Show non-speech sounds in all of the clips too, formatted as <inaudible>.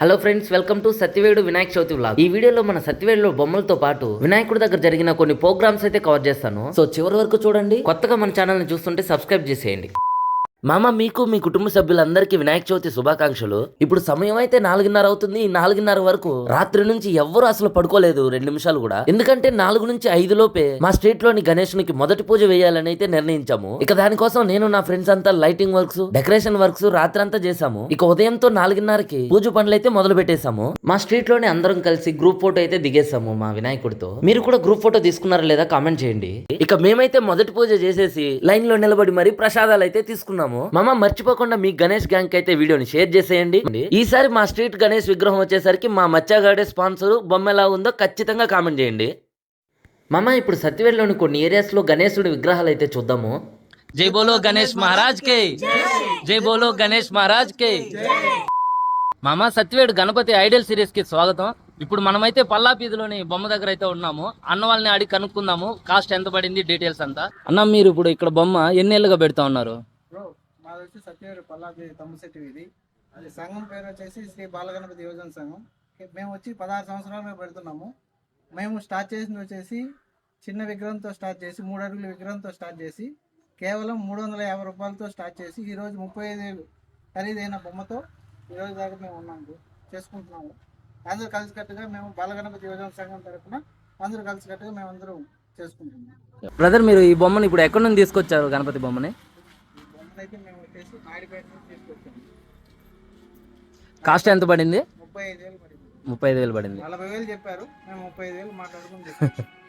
Hello friends welcome to Satyavedu Vinayaka Chavithi vlog ఈ వీడియోలో మన సత్యవేడులో బొమ్మలతో పాటు వినాయకుడి దగ్గర జరిగిన కొన్ని ప్రోగ్రామ్స్ అయితే కవర్ చేస్తాను. సో చివరి వరకు చూడండి. కొత్తగా మన ఛానల్ని చూస్తుంటే సబ్స్క్రైబ్ చేసేయండి. మామ మీకు మీ కుటుంబ సభ్యులందరికీ వినాయక చవితి శుభాకాంక్షలు. ఇప్పుడు సమయం అయితే నాలుగున్నర అవుతుంది ఈ నాలుగున్నర వరకు రాత్రి నుంచి ఎవ్వరూ అసలు పడుకోలేదు రెండు నిమిషాలు కూడా. ఎందుకంటే నాలుగు నుంచి ఐదు లోపే మా స్ట్రీట్లోని గణేషునికి మొదటి పూజ వేయాలని అయితే నిర్ణయించాము. ఇక దానికోసం నేను నా ఫ్రెండ్స్ అంతా లైటింగ్ వర్క్స్ డెకరేషన్ వర్క్స్ రాత్రంతా చేశాము. ఇక ఉదయంతో నాలుగున్నరకి పూజ పనులు అయితే మొదలు పెట్టేశాము. మా స్ట్రీట్లోనే అందరం కలిసి గ్రూప్ ఫోటో అయితే దిగేసాము మా వినాయకుడితో. మీరు కూడా గ్రూప్ ఫోటో తీసుకున్నారా లేదా కామెంట్ చేయండి. ఇక మేమైతే మొదటి పూజ చేసేసి లైన్లో నిలబడి మరి ప్రసాదాలు అయితే తీసుకున్నాము. చేస్తాము మమ్మ మర్చిపోకుండా మీ గణేష్ గ్యాంగ్ అయితే వీడియోని షేర్ చేసేయండి. ఈసారి మా స్ట్రీట్ గణేష్ విగ్రహం వచ్చేసరికి మా మచ్చగాడే స్పాన్సర్. బొమ్మ ఎలా ఉందో ఖచ్చితంగా కామెంట్ చేయండి. మమ్మ ఇప్పుడు సత్యవేల్లోని కొన్ని ఏరియాస్లో గణేశుడి విగ్రహాలు అయితే చూద్దాము. జై బోలో గణేష్ మహారాజ్ కే. జై బోలో గణేష్ మహారాజ్ కే. మామ సత్యవేడు గణపతి ఐడల్ సిరీస్కి స్వాగతం. ఇప్పుడు మనమైతే పల్లాపీదిలోని బొమ్మ దగ్గర అయితే ఉన్నాము. అన్న వాళ్ళని అడిగి కనుక్కుందాము. కాస్ట్ ఎంత పడింది డీటెయిల్స్ అంతా. అన్న మీరు ఇప్పుడు ఇక్కడ బొమ్మ ఎన్ని ఏళ్ళుగా పెడతా ఉన్నారు? నాది మాది వచ్చి సత్యవేరు పల్లాది తమ్ముశెట్టి ఇది. అది సంఘం పేరు వచ్చేసి శ్రీ బాలగణపతి యువజన సంఘం. మేము వచ్చి పదహారు సంవత్సరాలు పెడుతున్నాము. మేము స్టార్ట్ చేసింది వచ్చేసి చిన్న విగ్రహంతో స్టార్ట్ చేసి మూడు అడుగుల విగ్రహంతో స్టార్ట్ చేసి కేవలం మూడు వందల యాభై రూపాయలతో స్టార్ట్ చేసి ఈరోజు ముప్పై ఐదు ఖరీదైన బొమ్మతో ఈరోజు దాకా మేము ఉన్నాము చేసుకుంటున్నాము. అందరూ కలిసికట్టుగా మేము బాలగణపతి యువజన సంఘం తరఫున అందరూ కలిసికట్టుగా మేము అందరూ చేసుకుంటున్నాము బ్రదర్ మీరు ఈ బొమ్మని ఇప్పుడు ఎక్కడి నుండి తీసుకొచ్చారు గణపతి బొమ్మని? బొమ్మనైతే మేము వచ్చేసి నాయుడుపేట నుంచి తీసుకొచ్చాము. కాస్ట్ ఎంత పడింది? ముప్పై ఐదు వేలు పడింది. ముప్పై ఐదు వేలు పడింది. నలభై వేలు చెప్పారు. మేము ముప్పై ఐదు వేలు మాట్లాడుకుని.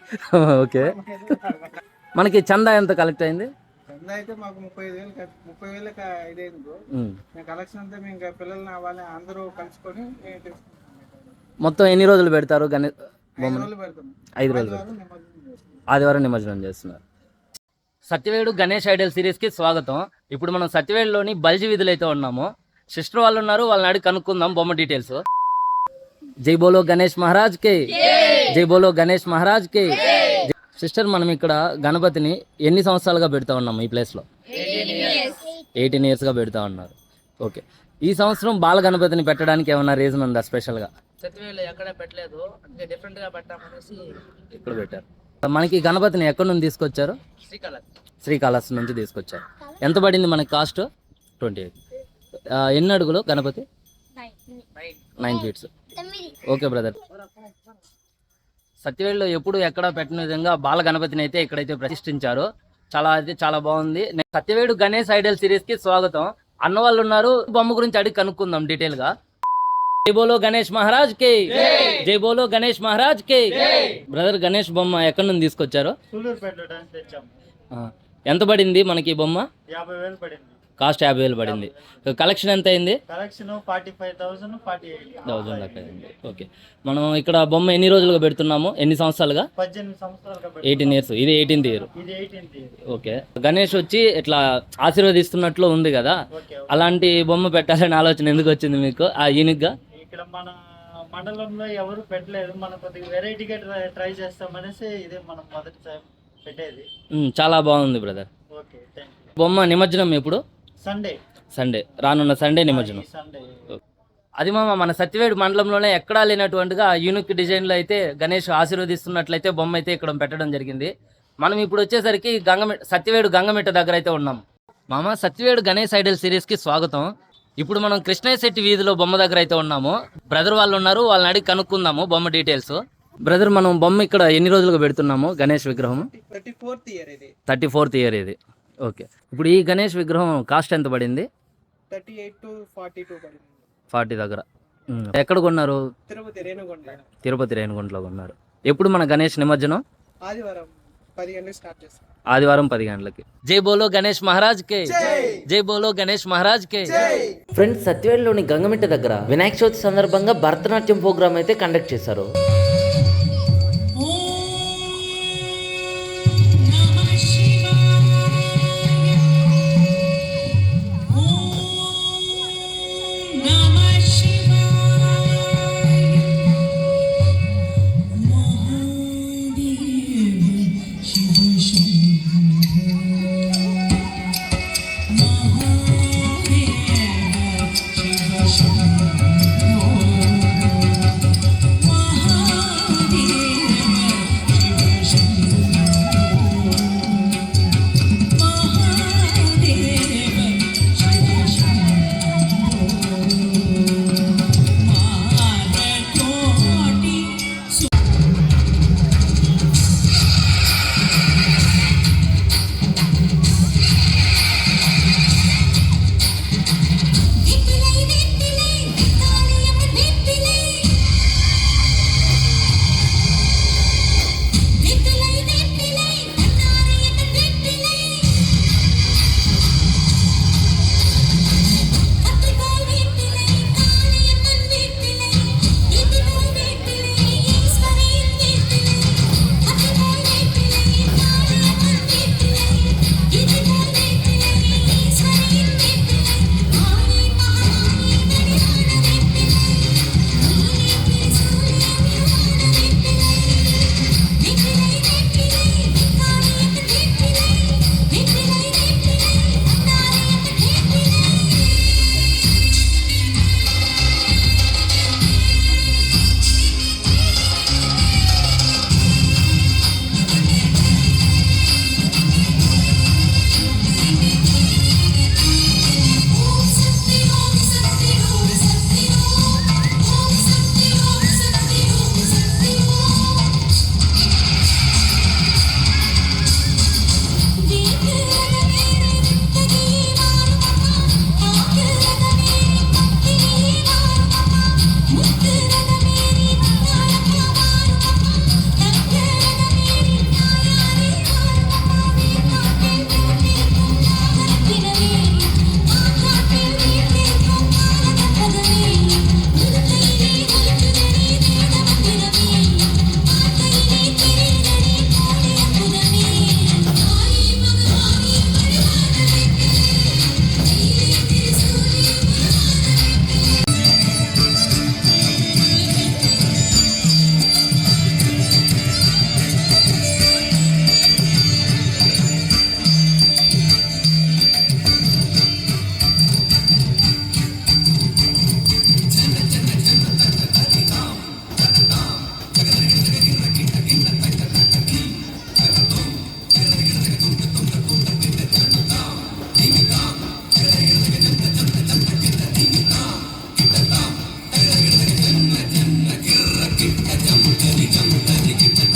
<laughs> ఓకే. మనకి చందా ఎంత కలెక్ట్ అయింది? చందా అయితే మాకు ముప్పై ఐదు వేలు ముప్పై వేలు ఇదైంది. మేము కలెక్షన్ అంతా మేము ఇంకా పిల్లల్ని వాళ్ళని అందరూ కలుసుకొని మొత్తం ఎన్ని రోజులు పెడతారు గణే ఐదు బొమ్మని? రోజులు పెడతాం. ఐదు రోజులు. ఆదివారం నిమజ్జనం చేస్తాం. ఆదివారం నిమజ్జనం చేస్తున్నారు. సత్యవేడు గణేష్ ఐడల్ సిరీస్కి స్వాగతం. ఇప్పుడు మనం సత్యవేడులోని బల్జి వీధులు అయితే ఉన్నాము. సిస్టర్ వాళ్ళు ఉన్నారు వాళ్ళని అడిగి కనుక్కుందాం బొమ్మ డీటెయిల్స్. జై బోలో గణేష్ మహారాజ్ కే. జై బోలో గణేష్ మహారాజ్ కే. సిస్టర్ మనం ఇక్కడ గణపతిని ఎన్ని సంవత్సరాలుగా పెడతా ఉన్నాము ఈ ప్లేస్లో ఎయిటీన్ ఇయర్స్. గా పెడతా ఉన్నారు. ఓకే. ఈ సంవత్సరం బాల గణపతిని పెట్టడానికి ఏమన్నా రీజన్ ఉందా స్పెషల్గా సత్యవేలు ఎక్కడ పెట్టలేదు. అంటే డిఫరెంట్గా పెట్టామనేసి ఇక్కడ పెట్టారు. మనకి గణపతిని ఎక్కడి నుండి తీసుకొచ్చారు? శ్రీకాళహస్తి నుంచి తీసుకొచ్చారు. ఎంత పడింది మనకి కాస్ట్? Twenty eight. ఎన్ని అడుగులు Ganapati? Nine feets. Okay brother. సత్యవేళ్ళు ఎప్పుడు ఎక్కడ పెట్టిన విధంగా బాల గణపతిని అయితే ఇక్కడైతే ప్రతిష్ఠించారు. చాలా అయితే చాలా బాగుంది. నేను సత్యవేడు గణేష్ ఐడల్ సిరీస్కి స్వాగతం. అన్న వాళ్ళు ఉన్నారు. బొమ్మ గురించి అడిగి కనుక్కుందాం డీటెయిల్గా జై బోలో గణేష్ మహారాజ్ కే జై బోలో గణేష్ మహారాజ్ కే బ్రదర్ గణేష్ బొమ్మ ఎక్కడి నుంచి తీసుకొచ్చారు? ఎంత పడింది మనకి ఈ బొమ్మ? యాభై వేలు పడింది. కాస్ట్ యాభై వేలు పడింది. కలెక్షన్ ఎంత అయింది? Collection forty five thousand forty thousand దాకా అయింది. ఓకే. మనం ఇక్కడ బొమ్మ ఎన్ని రోజులుగా పెడుతున్నాము? ఎన్ని సంవత్సరాలుగా? పద్దెనిమిది సంవత్సరాలుగా ఎయిటీన్ ఇయర్స్ ఇది ఎయిటీన్త్ ఇయర్ ఓకే. గణేష్ వచ్చి ఇట్లా ఆశీర్వదిస్తున్నట్లు ఉంది కదా. అలాంటి బొమ్మ పెట్టాలని ఆలోచన ఎందుకు వచ్చింది మీకు? ఆ యూనిక్గా ఇక్కడ మన మండలంలో ఎవరు పెట్టలేదు. మనం కొద్దిగా వెరైటీగా ట్రై ట్రై చేస్తామనేసి ఇదే మనం మొదటి పెట్టేది. చాలా బాగుంది బ్రదర్ ఓకే బొమ్మ నిమజ్జనం ఎప్పుడు? సండే సండే రానున్న సండే నిమజ్జనం. సండే అది మామ మన సత్యవేడు మండలంలోనే ఎక్కడా లేనటువంటిగా యూనిక్ డిజైన్లో అయితే గణేష్ ఆశీర్వదిస్తున్నట్లయితే బొమ్మ అయితే ఇక్కడ పెట్టడం జరిగింది. మనం ఇప్పుడు వచ్చేసరికి గంగమె సత్యవేడు గంగమెట్ట దగ్గర అయితే ఉన్నాం. మామ సత్యవేడు గణేష్ ఐడల్ సిరీస్కి స్వాగతం. ఇప్పుడు మనం కృష్ణయ్య శెట్టి వీధిలో బొమ్మ దగ్గర అయితే ఉన్నాము. బ్రదర్ వాళ్ళు ఉన్నారు వాళ్ళని అడిగి కనుక్కుందాము బొమ్మ డీటెయిల్స్ బ్రదర్ మనం బొమ్మ ఇక్కడ ఎన్ని రోజులుగా పెడుతున్నాము గణేష్ విగ్రహం థర్టీ ఫోర్త్ ఇయర్ ఇది. థర్టీ ఫోర్త్ ఇయర్ ఇది. ఓకే ఇప్పుడు ఈ గణేష్ విగ్రహం కాస్ట్ ఎంత పడింది? Thirty eight to forty two పడింది. ఫార్టీ దగ్గర. ఉమ్. ఎక్కడ కొన్నారు? తిరుపతి రేణుగుంటలో ఉన్నారు ఎప్పుడు మన గణేష్ నిమజ్జనం? ఆదివారం పది గంటలకు స్టార్ట్ చేస్తాం. ఆదివారం పది గంటలకి. జై బోలో గణేష్ మహారాజ్ కే. జై! బోలో గణేష్ మహారాజ్ కే. ఫ్రెండ్స్ సత్యవేడులోని గంగమిట్ట దగ్గర వినాయక చవితి సందర్భంగా భరతనాట్యం ప్రోగ్రామ్ అయితే కండక్ట్ చేశారు. Shiva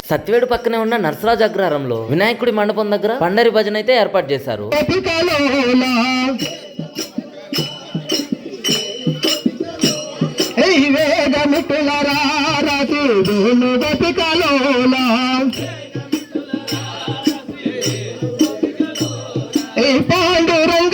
సత్యవేడు పక్కనే ఉన్న నర్సరాజ్ అగ్రహారంలో వినాయకుడి మండపం దగ్గర పండరి భజన అయితే ఏర్పాటు చేశారు. పాండురం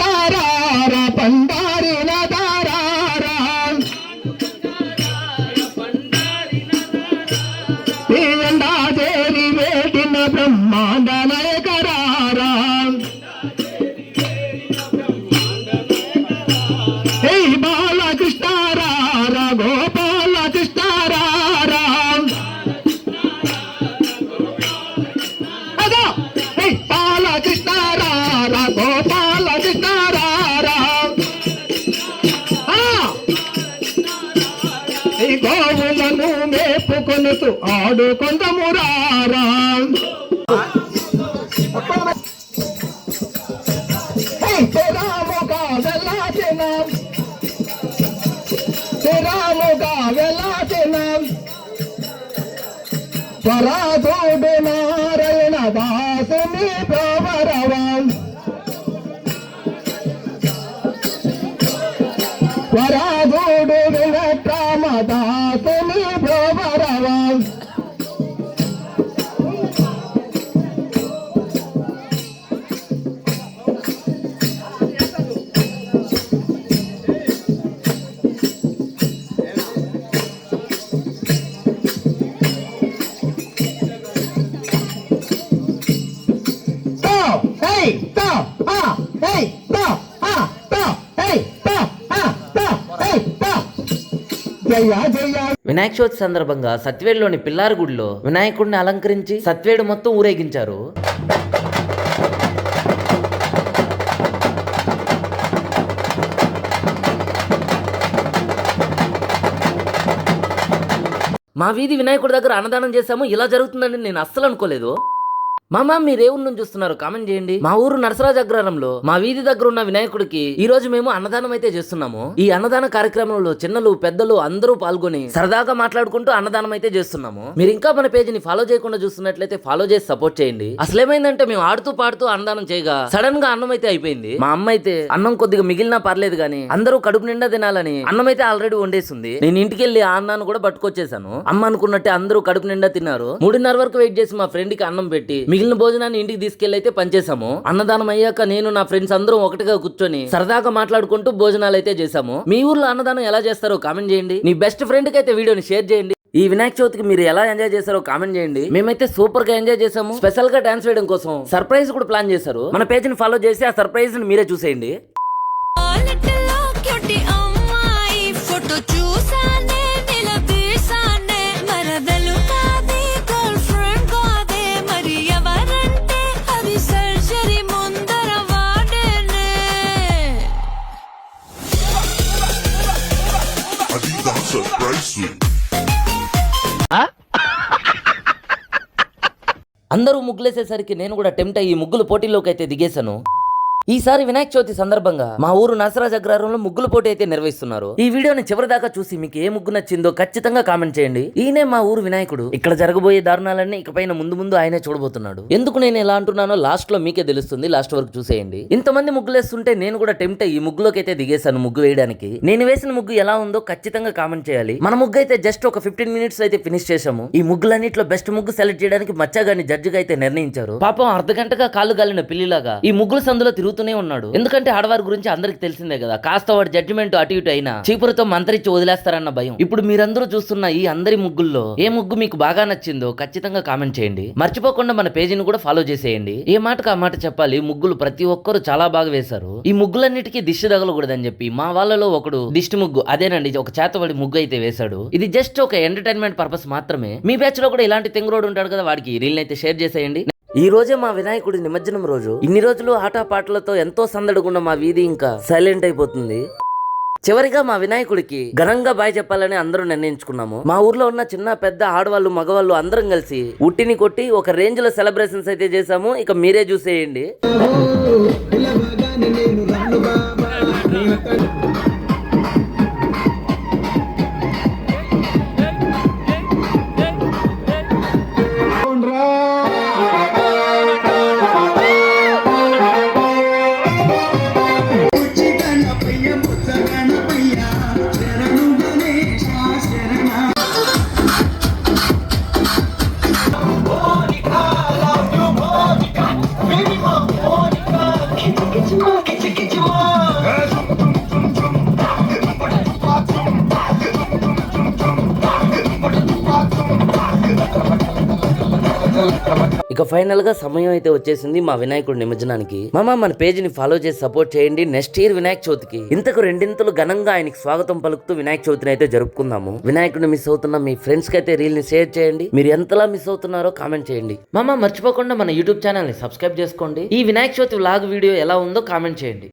మేపుకొనుతూ ఆడుకొందమురారా రాముగా వెళ్ళాచిన రాముగా వినాయక చవితి సందర్భంగా సత్వేడులోని పిల్లారగుడిలో వినాయకుడిని అలంకరించి సత్యవేడు మొత్తం ఊరేగించారు. మా వీధి వినాయకుడి దగ్గర అన్నదానం చేశాము. ఇలా జరుగుతుందని నేను అస్సలు అనుకోలేదు. మామ మీరే ఊరు నుంచి చూస్తున్నారు కామెంట్ చేయండి. మా ఊరు నరసరాజ అగ్రహారంలో మా వీధి దగ్గర ఉన్న వినాయకుడికి ఈ రోజు మేము అన్నదానం అయితే చేస్తున్నాము. ఈ అన్నదాన కార్యక్రమంలో చిన్నలు పెద్దలు అందరూ పాల్గొని సరదాగా మాట్లాడుకుంటూ అన్నదానం అయితే చేస్తున్నాము. మీరు ఇంకా మన పేజీని ఫాలో చేయకుండా చూస్తున్నట్లయితే ఫాలో చేసి సపోర్ట్ చేయండి. అసలు ఏమైందంటే మేము ఆడుతూ పాడుతూ అన్నదానం చేయగా సడన్గా అన్నం అయితే అయిపోయింది. మా అమ్మ అయితే అన్నం కొద్దిగా మిగిలినా పర్లేదు కానీ అందరూ కడుపు నిండా తినాలని అన్నం అయితే ఆల్రెడీ వండేసింది. నేను ఇంటికి వెళ్ళి ఆ అన్నాన్ని కూడా పట్టుకొచ్చేసాను. అమ్మ అనుకున్నట్టే అందరూ కడుపు నిండా తిన్నారు. మూడున్నర వరకు వెయిట్ చేసి మా ఫ్రెండ్కి అన్నం పెట్టి మిగిలిన భోజనాన్ని ఇంటికి తీసుకెళ్ళి అయితే పనిచేసాము అన్నదానం అయ్యాక నేను నా ఫ్రెండ్స్ అందరం ఒకటిగా కూర్చొని సరదాగా మాట్లాడుకుంటూ భోజనాలు అయితే చేసాము మీ ఊర్లో అన్నదానం ఎలా చేస్తారో కామెంట్ చేయండి. మీ బెస్ట్ ఫ్రెండ్కి అయితే వీడియోని షేర్ చేయండి. ఈ వినాయక చవితికి మీరు ఎలా ఎంజాయ్ చేశారో కామెంట్ చేయండి. మేమైతే సూపర్గా ఎంజాయ్ చేసాము స్పెషల్గా డాన్స్ వేయడం కోసం సర్ప్రైజ్ కూడా ప్లాన్ చేశారు. మన పేజ్ని ఫాలో చేసి ఆ సర్ప్రైజ్ని మీరే చూసేయండి. అందరూ ముగ్గులేసేసరికి నేను కూడా టెంప్ట్ అయ్యి ముగ్గుల పోటీలోకి అయితే దిగేశాను. ఈసారి వినాయక చవితి సందర్భంగా మా ఊరు నసరాజ్ అగ్రహారంలో ముగ్గుల పోటీ అయితే నిర్వహిస్తున్నారు. ఈ వీడియోని చివరి దాకా చూసి మీకు ఏ ముగ్గు నచ్చిందో ఖచ్చితంగా కామెంట్ చేయండి. ఈయనే మా ఊరు వినాయకుడు. ఇక్కడ జరగబోయే దారుణాలన్నీ ఇకపైన ముందు ముందు ఆయనే చూడబోతున్నాడు. ఎందుకు నేను ఎలా అంటున్నానో లాస్ట్లో మీకే తెలుస్తుంది. లాస్ట్ వరకు చూసేయండి. ఇంతమంది ముగ్గులేస్తుంటే నేను కూడా టెంప్ట్ అయ్యి ముగ్గులోకి అయితే దిగేశాను ముగ్గు వేయడానికి. నేను వేసిన ముగ్గు ఎలా ఉందో ఖచ్చితంగా కామెంట్ చేయాలి. మన ముగ్గు అయితే జస్ట్ ఒక ఫిఫ్టీన్ మినిట్స్ అయితే ఫినిష్ చేశాము. ఈ ముగ్గులన్నింటిలో బెస్ట్ ముగ్గు సెలెక్ట్ చేయడానికి మచ్చగాని జడ్జిగా అయితే నిర్ణయించారు. పాపం అర్ధ గంటగా కాళ్ళు గాలిన పిల్లిలాగా ఈ ముగ్గుల సందులో తిరుగుతూనే ఉన్నాడు. ఎందుకంటే ఆడవారి గురించి అందరికి తెలిసిందే కదా. కాస్త వాడి జడ్జిమెంట్ అటు ఇటు అయినా చీపురుతో మంత్రిచ్చి వదిలేస్తారన్న భయం. ఇప్పుడు మీరందరూ చూస్తున్న ఈ అందరి ముగ్గుల్లో ఏ ముగ్గు మీకు బాగా నచ్చిందో ఖచ్చితంగా కామెంట్ చేయండి. మర్చిపోకుండా మన పేజీని కూడా ఫాలో చేసేయండి. ఏ మాటకు ఆ మాట చెప్పాలి? ముగ్గులు ప్రతి ఒక్కరు చాలా బాగా వేశారు. ఈ ముగ్గులన్నిటికీ దిష్టి తగలకూడదని చెప్పి మా వాళ్ళలో ఒకడు దిష్టి ముగ్గు అదేనండి ఒక చేతబడి ముగ్గు అయితే వేశాడు. ఇది జస్ట్ ఒక ఎంటర్టైన్మెంట్ పర్పస్ మాత్రమే. మీ బ్యాచ్లో కూడా ఇలాంటి తెంగురోడు ఉంటాడు కదా వాడికి రీల్ అయితే షేర్ చేసేయండి. ఈ రోజే మా వినాయకుడి నిమజ్జనం రోజు. ఇన్ని రోజులు ఆటపాటలతో ఎంతో సందడిగున్న మా వీధి ఇంకా సైలెంట్ అయిపోతుంది. చివరిగా మా వినాయకుడికి ఘనంగా బాయ్ చెప్పాలని అందరూ నిర్ణయించుకున్నాము. మా ఊర్లో ఉన్న చిన్న పెద్ద ఆడవాళ్ళు మగవాళ్ళు అందరం కలిసి ఉట్టిని కొట్టి ఒక రేంజ్లో సెలబ్రేషన్స్ అయితే చేసాము ఇక మీరే చూసేయండి. ఇక ఫైనల్గా సమయం అయితే వచ్చేసింది మా వినాయకుడి నిమజ్జనానికి. మామ మన పేజ్ని ఫాలో చేసి సపోర్ట్ చేయండి. నెక్స్ట్ ఇయర్ వినాయక చవితికి. ఇంతకు రెండింతలు ఘనంగా ఆయనకి స్వాగతం పలుకుతూ వినాయక చవితిని అయితే జరుపుకుందాము. వినాయకుడిని మిస్ అవుతున్న మీ ఫ్రెండ్స్కి అయితే రీల్ని షేర్ చేయండి. మీరు ఎంతలా మిస్ అవుతున్నారో కామెంట్ చేయండి. మామ మర్చిపోకుండా మన యూట్యూబ్ ఛానల్ని సబ్స్క్రైబ్ చేసుకోండి. ఈ వినాయక చవితి వ్లాగ్ వీడియో ఎలా ఉందో కామెంట్ చేయండి.